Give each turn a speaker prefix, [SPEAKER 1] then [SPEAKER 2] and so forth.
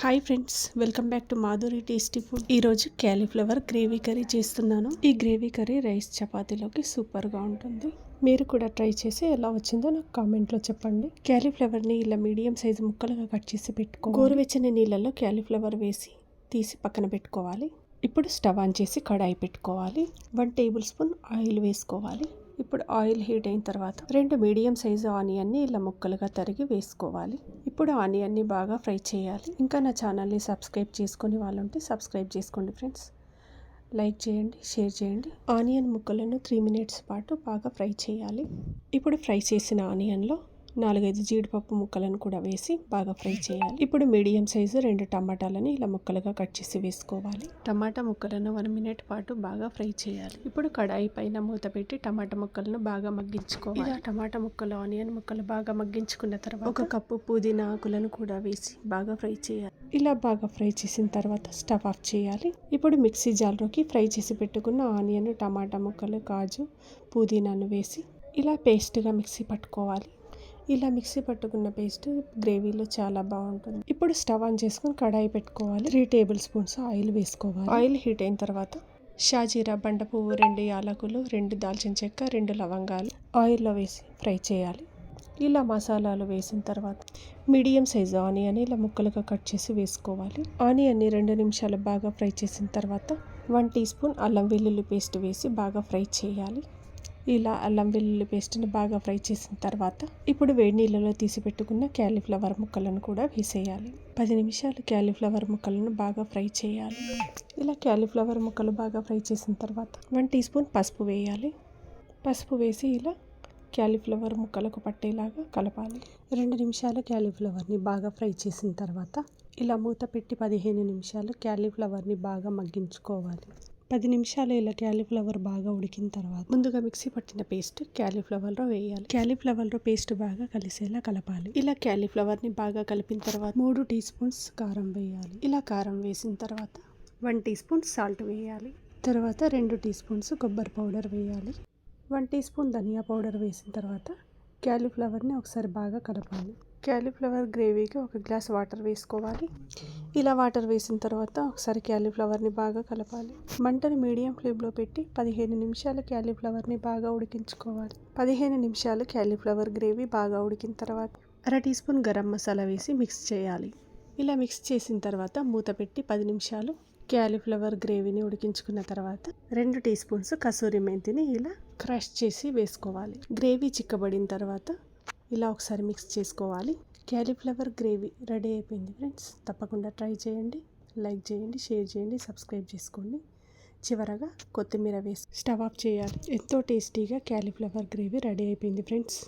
[SPEAKER 1] Hi friends welcome back to Madhuri tasty food. ఈరోజు cauliflower gravy curry చేస్తున్నాను. ఈ gravy curry rice చపాతీలోకి సూపర్గా ఉంటుంది. మీరు కూడా ట్రై చేసి ఎలా వచ్చిందో నాకు కామెంట్లో చెప్పండి. క్యాలీఫ్లవర్ని ఇలా మీడియం సైజు ముక్కలుగా కట్ చేసి పెట్టుకో గోరువెచ్చని నీళ్ళల్లో క్యాలీఫ్లవర్ వేసి తీసి పక్కన పెట్టుకోవాలి. ఇప్పుడు స్టవ్ ఆన్ చేసి కడాయి పెట్టుకోవాలి. వన్ టేబుల్ స్పూన్ ఆయిల్ వేసుకోవాలి. ఇప్పుడు ఆయిల్ హీట్ అయిన తర్వాత రెండు మీడియం సైజు ఆనియన్ని ఇలా ముక్కలుగా తరిగి వేసుకోవాలి. ఇప్పుడు ఆనియన్ని బాగా ఫ్రై చేయాలి. ఇంకా నా ఛానల్ని సబ్స్క్రైబ్ చేసుకుని వాళ్ళు ఉంటే సబ్స్క్రైబ్ చేసుకోండి ఫ్రెండ్స్. లైక్ చేయండి షేర్ చేయండి. ఆనియన్ ముక్కలను త్రీ మినిట్స్ పాటు బాగా ఫ్రై చేయాలి. ఇప్పుడు ఫ్రై చేసిన ఆనియన్లో నాలుగైదు జీడిపప్పు ముక్కలను కూడా వేసి బాగా ఫ్రై చేయాలి. ఇప్పుడు మీడియం సైజు రెండు టమాటాలని ఇలా ముక్కలుగా కట్ చేసి వేసుకోవాలి. టమాటా ముక్కలను వన్ మినిట్ పాటు బాగా ఫ్రై చేయాలి. ఇప్పుడు కడాయి పైన మూత పెట్టి టమాటా ముక్కలను బాగా మగ్గించుకోవాలి. ఇలా టమాటా ముక్కలు ఆనియన్ ముక్కలు బాగా మగ్గించుకున్న తర్వాత ఒక కప్పు పుదీనా ఆకులను కూడా వేసి బాగా ఫ్రై చేయాలి. ఇలా బాగా ఫ్రై చేసిన తర్వాత స్టవ్ ఆఫ్ చేయాలి. ఇప్పుడు మిక్సీ జార్లోకి ఫ్రై చేసి పెట్టుకున్న ఆనియన్ టమాటా ముక్కలు కాజు పుదీనాను వేసి ఇలా పేస్ట్గా మిక్సీ పట్టుకోవాలి. ఇలా మిక్సీ పట్టుకున్న పేస్ట్ గ్రేవీలో చాలా బాగుంటుంది. ఇప్పుడు స్టవ్ ఆన్ చేసుకొని కడాయి పెట్టుకోవాలి. త్రీ టేబుల్ స్పూన్స్ ఆయిల్ వేసుకోవాలి. ఆయిల్ హీట్ అయిన తర్వాత షాజీరా బండ పువ్వు రెండు యాలకులు రెండు దాల్చిన చెక్క రెండు లవంగాలు ఆయిల్లో వేసి ఫ్రై చేయాలి. ఇలా మసాలాలు వేసిన తర్వాత మీడియం సైజు ఆనియన్ ఇలా ముక్కలుగా కట్ చేసి వేసుకోవాలి. ఆనియన్ని రెండు నిమిషాలు బాగా ఫ్రై చేసిన తర్వాత వన్ టీ స్పూన్ అల్లం వెల్లుల్లి పేస్ట్ వేసి బాగా ఫ్రై చేయాలి. ఇలా అల్లం వెల్లుల్లి పేస్ట్ని బాగా ఫ్రై చేసిన తర్వాత ఇప్పుడు వేడి నీళ్ళలో తీసి పెట్టుకున్న క్యాలీఫ్లవర్ ముక్కలను కూడా వేసేయాలి. పది నిమిషాలు క్యాలీఫ్లవర్ ముక్కలను బాగా ఫ్రై చేయాలి. ఇలా క్యాలీఫ్లవర్ ముక్కలు బాగా ఫ్రై చేసిన తర్వాత వన్ టీ స్పూన్ పసుపు వేయాలి. పసుపు వేసి ఇలా క్యాలీఫ్లవర్ ముక్కలకు పట్టేలాగా కలపాలి. రెండు నిమిషాలు క్యాలీఫ్లవర్ని బాగా ఫ్రై చేసిన తర్వాత ఇలా మూత పెట్టి పదిహేను నిమిషాలు క్యాలీఫ్లవర్ని బాగా మగ్గించుకోవాలి. పది నిమిషాలు ఇలా క్యాలీఫ్లవర్ బాగా ఉడికిన తర్వాత ముందుగా మిక్సీ పట్టిన పేస్ట్ క్యాలీఫ్లవర్లో వేయాలి. క్యాలీఫ్లవర్లో పేస్ట్ బాగా కలిసేలా కలపాలి. ఇలా క్యాలీఫ్లవర్ని బాగా కలిపిన తర్వాత మూడు టీ స్పూన్స్ కారం వేయాలి. ఇలా కారం వేసిన తర్వాత వన్ టీ స్పూన్ సాల్ట్ వేయాలి. తర్వాత రెండు టీ స్పూన్స్ కొబ్బరి పౌడర్ వేయాలి. వన్ టీ స్పూన్ ధనియా పౌడర్ వేసిన తర్వాత క్యాలీఫ్లవర్ని ఒకసారి బాగా కలపాలి. క్యాలీఫ్లవర్ గ్రేవీకి ఒక గ్లాస్ వాటర్ వేసుకోవాలి. ఇలా వాటర్ వేసిన తర్వాత ఒకసారి క్యాలీఫ్లవర్ని బాగా కలపాలి. మంటని మీడియం ఫ్లేమ్లో పెట్టి పదిహేను నిమిషాలు క్యాలీఫ్లవర్ని బాగా ఉడికించుకోవాలి. పదిహేను నిమిషాలు క్యాలీఫ్లవర్ గ్రేవీ బాగా ఉడికిన తర్వాత అర టీ స్పూన్ గరం మసాలా వేసి మిక్స్ చేయాలి. ఇలా మిక్స్ చేసిన తర్వాత మూత పెట్టి పది నిమిషాలు క్యాలీఫ్లవర్ గ్రేవీని ఉడికించుకున్న తర్వాత రెండు టీ స్పూన్స్ కసూరి మెంతిని ఇలా క్రష్ చేసి వేసుకోవాలి. గ్రేవీ చిక్కబడిన తర్వాత ఇలా ఒకసారి మిక్స్ చేసుకోవాలి. క్యాలీఫ్లవర్ గ్రేవీ రెడీ అయిపోయింది ఫ్రెండ్స్. తప్పకుండా ట్రై చేయండి లైక్ చేయండి షేర్ చేయండి సబ్స్క్రైబ్ చేసుకోండి. చివరగా కొత్తిమీర వేసి స్టవ్ ఆఫ్ చేయాలి. ఎంతో టేస్టీగా క్యాలీఫ్లవర్ గ్రేవీ రెడీ అయిపోయింది ఫ్రెండ్స్.